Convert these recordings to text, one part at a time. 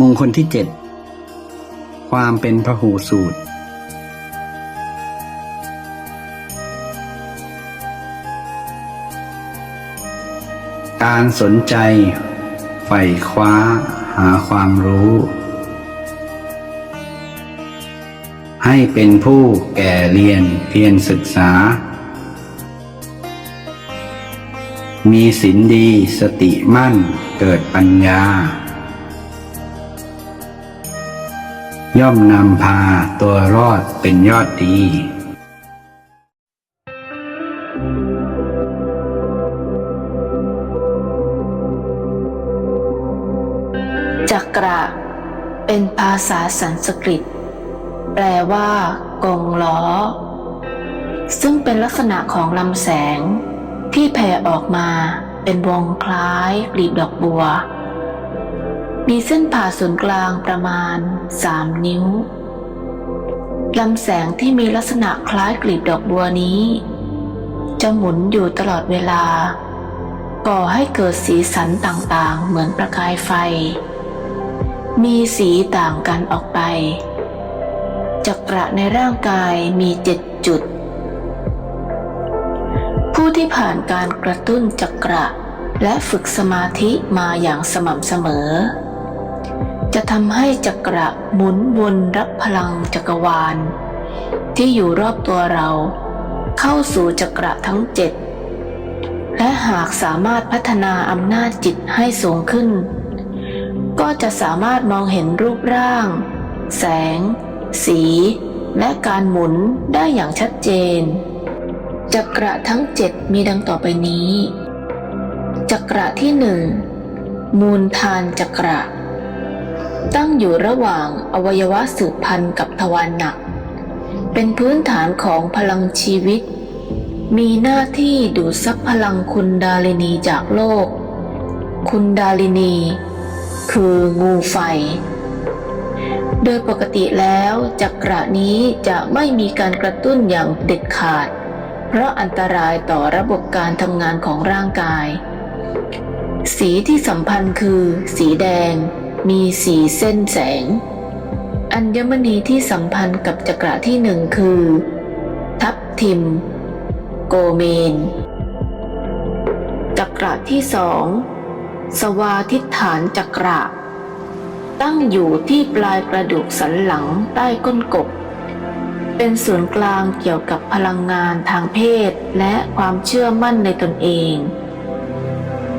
มงคลที่เจ็ดความเป็นพหูสูตร การสนใจใฝ่คว้าหาความรู้ ให้เป็นผู้แก่เรียนเพียรศึกษา มีศีลดีสติมั่นเกิดปัญญา ย่อมนำพาตัวรอดเป็นยอดดีจักระ เป็นภาษาสันสกฤต แปลว่ากงล้อ ซึ่งเป็นลักษณะของลำแสง ที่แผ่ออกมาเป็นวงคล้ายกลีบดอกบัว มีเส้นผ่าศูนย์กลางประมาณ 3 นิ้วลำแสงที่มีลักษณะคล้ายกลีบดอกบัวนี้ จะหมุนอยู่ตลอดเวลา ก่อให้เกิดสีสันต่างๆ เหมือนประกายไฟ มีสีต่างกันออกไป จักระในร่างกายมีเจ็ดจุด ผู้ที่ผ่านการกระตุ้นจักระและฝึกสมาธิมาอย่างสม่ำเสมอ จะทำให้จักระหมุนวนรับพลังจักรวาล ที่อยู่รอบตัวเรา เข้าสู่จักระทั้งเจ็ดและหากสามารถพัฒนาอำนาจจิตให้สูงขึ้น ก็จะสามารถมองเห็นรูปร่าง แสง สี และการหมุนได้อย่างชัดเจน จักระทั้งเจ็ดมีดังต่อไปนี้ จักระที่หนึ่งมูลทานจักระ ตั้งอยู่ระหว่างอวัยวะสืบพันธุ์กับทวารหนัก เป็นพื้นฐานของพลังชีวิต มีหน้าที่ดูดซับพลังคุณดาลินีจากโลก คุณดาลินี คืองูไฟ โดยปกติแล้วจักระนี้จะไม่มีการกระตุ้นอย่างเด็ดขาด เพราะอันตรายต่อระบบการทำงานของร่างกาย สีที่สัมพันธ์คือ สีแดง มีสีเส้นแสง อัญมณีที่สัมพันธ์กับจักระที่หนึ่งคือ ทับทิม โกเมน จักระที่สอง สวาทิฐานจักระ ตั้งอยู่ที่ปลายกระดูกสันหลังใต้ก้นกบ เป็นศูนย์กลางเกี่ยวกับพลังงานทางเพศและความเชื่อมั่นในตนเอง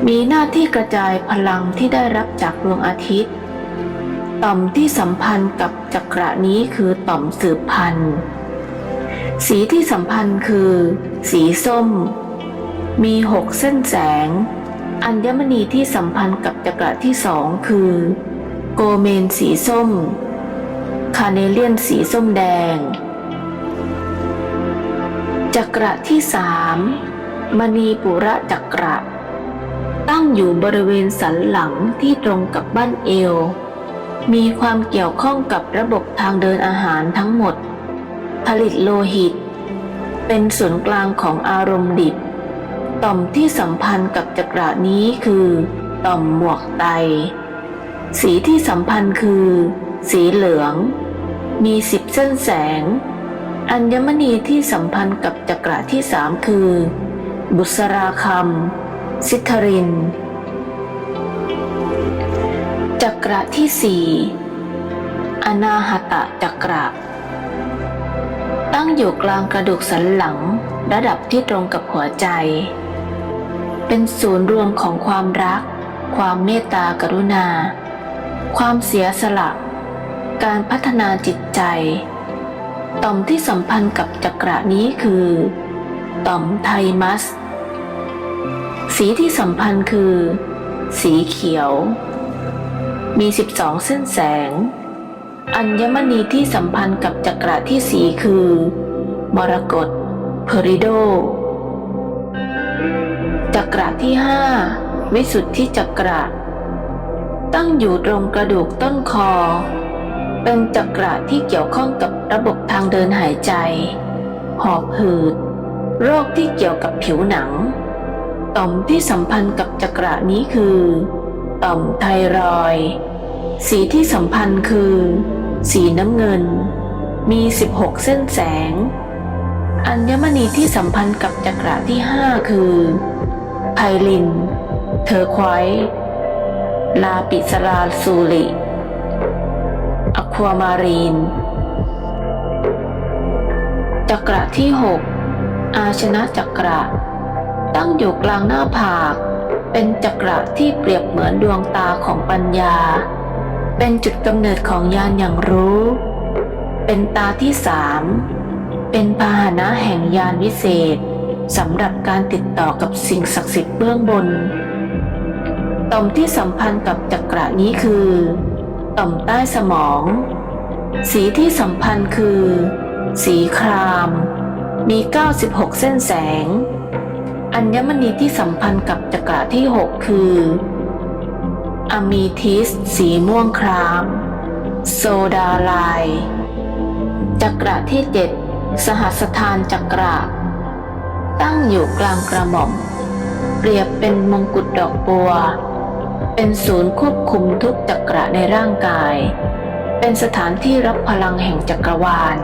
มีหน้าที่กระจายพลังที่ได้รับจากดวงอาทิตย์ ต่อมที่สัมพันธ์กับจักระนี้คือต่อมสืบพันธุ์ สีที่สัมพันธ์คือ สีส้ม มีหกเส้นแสง อัญมณีที่สัมพันธ์กับจักระที่สองคือ โกเมนสีส้ม คาเนเลียนสีส้มแดง จักระที่สามมณีปุระจักระ ตั้งอยู่บริเวณสันหลังที่ตรงกับบ้านเอว มีความเกี่ยวข้องกับระบบทางเดินอาหารทั้งหมด ผลิตโลหิต เป็นศูนย์กลางของอารมณ์ดิบ ต่อมที่สัมพันธ์กับจักระนี้คือ ต่อมหมวกไต สีที่สัมพันธ์คือ สีเหลือง มีสิบเส้นแสง อัญมณีที่สัมพันธ์กับจักระที่สามคือ บุษราคำ สิทธริน จักระที่สี่อนาหตะจักระ ตั้งอยู่กลางกระดูกสันหลังระดับที่ตรงกับหัวใจ เป็นศูนย์รวมของความรัก ความเมตตากรุณา ความเสียสละ การพัฒนาจิตใจ ต่อมที่สัมพันธ์กับจักระนี้คือ ต่อมไทมัส สีที่สัมพันธ์คือ สีเขียว มี 12 เส้นแสง อัญมณีที่สัมพันธ์กับจักระที่สีคือ มรกตเพริโด จักระที่ห้าวิสุทธิจักระ ตั้งอยู่ตรงกระดูกต้นคอ เป็นจักระที่เกี่ยวข้องกับระบบทางเดินหายใจ หอบหืด โรคที่เกี่ยวกับผิวหนัง ต่อมที่สัมพันธ์กับจักระนี้คือ ต่อมไทรอย สีที่สัมพันธ์คือ สีน้ำเงิน มี 16 เส้นแสง อัญมณีที่สัมพันธ์กับจักระที่ 5 คือ ไพลิน เทอร์ควอยลาปิสลาซูริอความารีน จักระที่ 6 อาชนะจักระ ตั้งอยู่กลางหน้าผาก เป็นจักระที่เปรียบเหมือนดวงตาของปัญญา เป็นจุดกำเนิดของญาณอย่างรู้ เป็นตาที่สามเป็นพาหนะแห่งญาณวิเศษสำหรับการติดต่อกับสิ่งศักดิ์สิทธิ์เบื้องบน ต่อมที่สัมพันธ์กับจักระนี้คือ ต่อมใต้สมอง สีที่สัมพันธ์คือ สีคราม มี 96 เส้นแสง อัญมณีที่สัมพันธ์กับจักระที่ 6 คืออะมีทิสสีม่วงคราม โซดาลน์จักระที่ 7 สหัสถานจักระ ตั้งอยู่กลางกระหม่อม เปรียบเป็นมงกุฎดอกบัว เป็นศูนย์ควบคุมทุกจักระในร่างกาย เป็นสถานที่รับพลังแห่งจักรวาล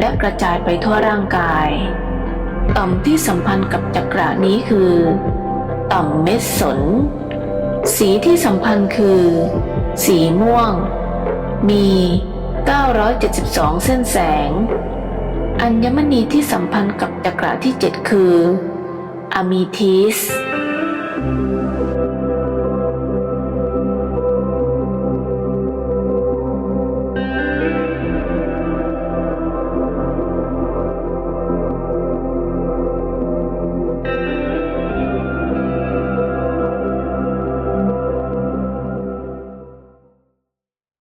และกระจายไปทั่วร่างกาย ต่อมที่สัมพันธ์กับจักระนี้คือ ต่อมเม็ดสน สีที่สัมพันธ์คือ สีม่วง มี 972 เส้นแสง อัญมณีที่สัมพันธ์กับจักระที่ 7 คืออะมีทิส